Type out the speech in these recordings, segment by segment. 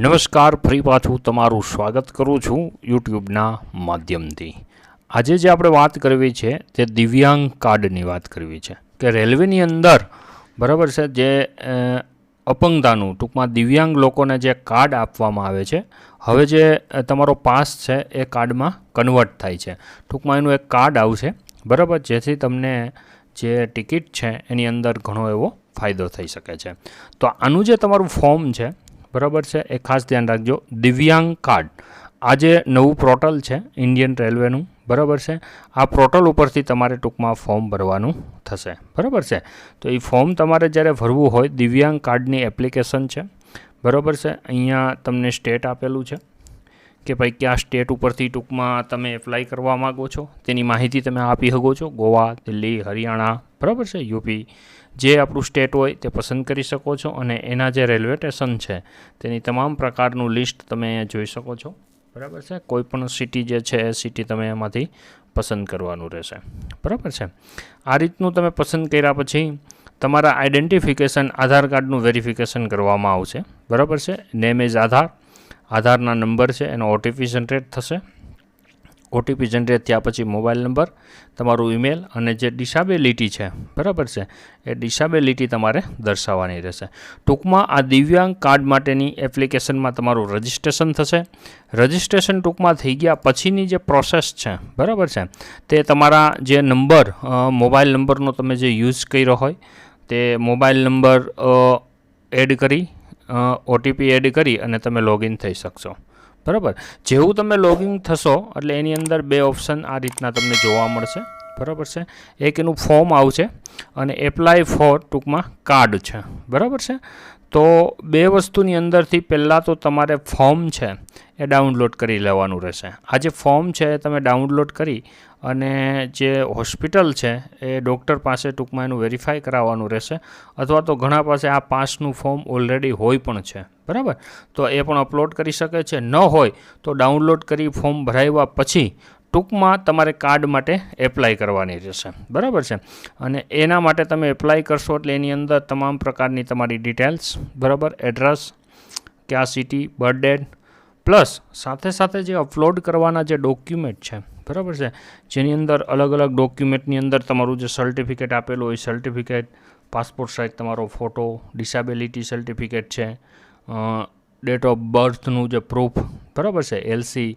નમસ્કાર, ફરી પાછું તમારું સ્વાગત કરું છું યુટ્યુબના માધ્યમથી. આજે જે આપણે વાત કરવી છે તે દિવ્યાંગ કાર્ડની વાત કરવી છે. કે રેલવેની અંદર, બરાબર છે, જે અપંગતાનું, ટૂંકમાં દિવ્યાંગ લોકોને જે કાર્ડ આપવામાં આવે છે, હવે જે તમારો પાસ છે એ કાર્ડમાં કન્વર્ટ થાય છે. ટૂંકમાં એનું એક કાર્ડ આવશે, બરાબર, જેથી તમને જે ટિકિટ છે એની અંદર ઘણો એવો ફાયદો થઈ શકે છે. તો આનું જે તમારું ફોર્મ છે બરાબર છે? એ ખાસ ધ્યાન રાખજો. દિવ્યાંગ કાર્ડ. આ જે નવું પોર્ટલ છે ઇન્ડિયન રેલવેનું બરાબર છે? આ પોર્ટલ ઉપરથી તમારે ટૂંકમાં ફોર્મ ભરવાનું થશે. બરાબર છે? તો એ ફોર્મ તમારે જ્યારે ભરવું હોય, દિવ્યાંગ કાર્ડની એપ્લિકેશન છે. બરાબર છે? અહીંયા તમને સ્ટેટ આપેલું છે. કે ભાઈ કયા સ્ટેટ ઉપરથી ટૂંકમાં તમે એપ્લાય કરવા માગો છો? તેની માહિતી તમે આપી શકો છો. ગોવા, દિલ્હી, હરિયાણા, બરાબર છે? યુપી. જે આપણું સ્ટેટ હોય તે પસંદ કરી શકો છો અને એના જે રેલવે સ્ટેશન છે, તેની તમામ પ્રકારનું લિસ્ટ તમે જોઈ શકો છો. બરાબર છે? કોઈપણ સિટી જે છે, એ સિટી તમે એમાંથી પસંદ કરવાનું રહેશે. બરાબર છે? આ રીતનું તમે પસંદ કર્યા પછી તમારા આઈડેન્ટિફિકેશન આધાર કાર્ડનું વેરિફિકેશન કરવામાં આવશે. બરાબર છે? નેમ ઇઝ આધાર આધારના નંબર છે, એનો ઓટીપી જનરેટ થશે. ઓટીપી જનરેટ થયા પછી મોબાઈલ નંબર, તમારું ઈમેલ અને જે ડિસાબિલિટી છે, બરાબર છે? એ ડિસાબિલિટી તમારે દર્શાવવાની રહેશે. ટૂંકમાં આ દિવ્યાંગ કાર્ડ માટેની એપ્લિકેશનમાં તમારું રજિસ્ટ્રેશન થશે. રજિસ્ટ્રેશન ટૂંકમાં થઈ ગયા પછીની જે પ્રોસેસ છે, બરાબર છે? તે તમારા જે નંબર મોબાઈલ નંબરનો તમે જે યુઝ કર્યો હોય, તે મોબાઈલ નંબર એડ કરી ઓટીપી એડ કરી અને તમે લોગિન થઈ શકશો. બરાબર? જેવું તમે લોગિન થશો, એટલે એની અંદર બે ઓપ્શન આ રીતના તમને જોવા મળશે. બરાબર છે? એક એનું ફોર્મ આવશે અને એપ્લાય ફોર ટૂંકમાં કાર્ડ છે. બરાબર છે? તો બે વસ્તુની અંદરથી પહેલાં તો તમારે ફોર્મ છે એ ડાઉનલોડ કરી લેવાનું રહેશે. આ જે ફોર્મ છે એ તમે ડાઉનલોડ કરી અને જે હોસ્પિટલ છે એ ડૉક્ટર પાસે ટૂંકમાં એનું વેરીફાઈ કરાવવાનું રહેશે અથવા તો ઘણા પાસે આ પાસનું ફોર્મ ઓલરેડી હોય પણ છે. બરાબર? તો એ પણ અપલોડ કરી શકે છે. ન હોય તો ડાઉનલોડ કરી ફોર્મ ભરાવ્યા પછી ટૂંકમાં તમારે કાર્ડ માટે એપ્લાય કરવાની રહેશે. બરાબર છે? અને એના માટે તમે એપ્લાય કરશો એટલે એની અંદર તમામ પ્રકારની તમારી ડિટેલ્સ, બરાબર? એડ્રેસ, કયા સિટી, બર્થ ડેટ, પ્લસ સાથે સાથે જે અપલોડ કરવાના જે ડોક્યુમેન્ટ છે, બરાબર છે? જેની અંદર અલગ અલગ ડોક્યુમેન્ટની અંદર તમારું જે સર્ટિફિકેટ આપેલું હોય, સર્ટિફિકેટ, પાસપોર્ટ સાઇઝ તમારો ફોટો, ડિસેબિલિટી સર્ટિફિકેટ છે ડેટ ઓફ બર્થનું જે પ્રૂફ, બરાબર છે? એલસી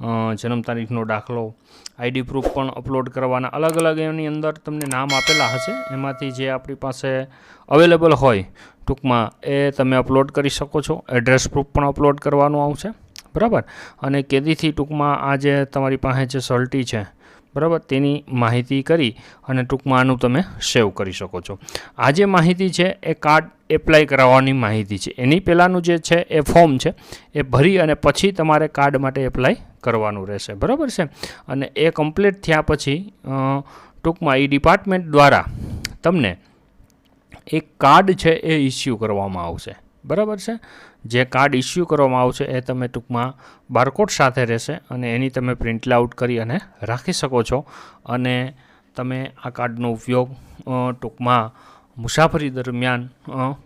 જન્મ તારીખનો દાખલો આઈડી પ્રૂફ પણ અપલોડ કરવાના અલગ અલગ એની અંદર તમને નામ આપેલા હશે. એમાંથી જે આપણી પાસે અવેલેબલ હોય, ટૂંકમાં એ તમે અપલોડ કરી શકો છો. એડ્રેસ પ્રૂફ પણ અપલોડ કરવાનું આવશે. બરાબર? અને કેદીથી ટૂંકમાં આ જે તમારી પાસે જે સલ્ટી છે, બરાબર? તેની માહિતી કરી અને ટૂંકમાં આનું તમે સેવ કરી શકો છો. આ જે માહિતી છે, એ કાર્ડ એપ્લાય કરાવવાની માહિતી છે. એની પહેલાંનું જે છે, એ ફોર્મ છે, એ ભરી અને પછી તમારે કાર્ડ માટે એપ્લાય કરવાનું રહેશે. બરાબર છે? અને એ કમ્પ્લીટ થયા પછી ટૂંકમાં એ ડિપાર્ટમેન્ટ દ્વારા તમને એક કાર્ડ છે, એ ઇસ્યુ કરવામાં આવશે. બરાબર છે? જે કાર્ડ ઇસ્યુ કરવામાં આવશે, એ તમે ટૂંકમાં બારકોડ સાથે રહેશે અને એની તમે પ્રિન્ટ આઉટ કરી અને રાખી શકો છો. અને તમે આ કાર્ડનો ઉપયોગ ટૂંકમાં મુસાફરી દરમિયાન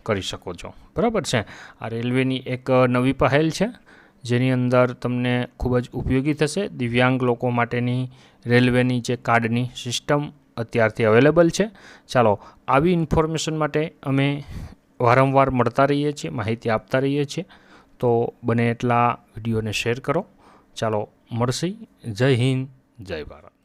કરી શકો છો. બરાબર છે? આ રેલવેની એક નવી પહેલ છે, જેની અંદર તમને ખૂબ જ ઉપયોગી થશે. દિવ્યાંગ લોકો માટેની રેલવેની જે કાર્ડની સિસ્ટમ અત્યારથી અવેલેબલ છે. ચાલો, આવી ઇન્ફોર્મેશન માટે અમે વારંવાર મળતા રહીએ છીએ, માહિતી આપતા રહીએ છીએ. તો બને એટલા વિડીયોને શેર કરો. ચાલો, મળશે. જય હિન્દ, જય ભારત.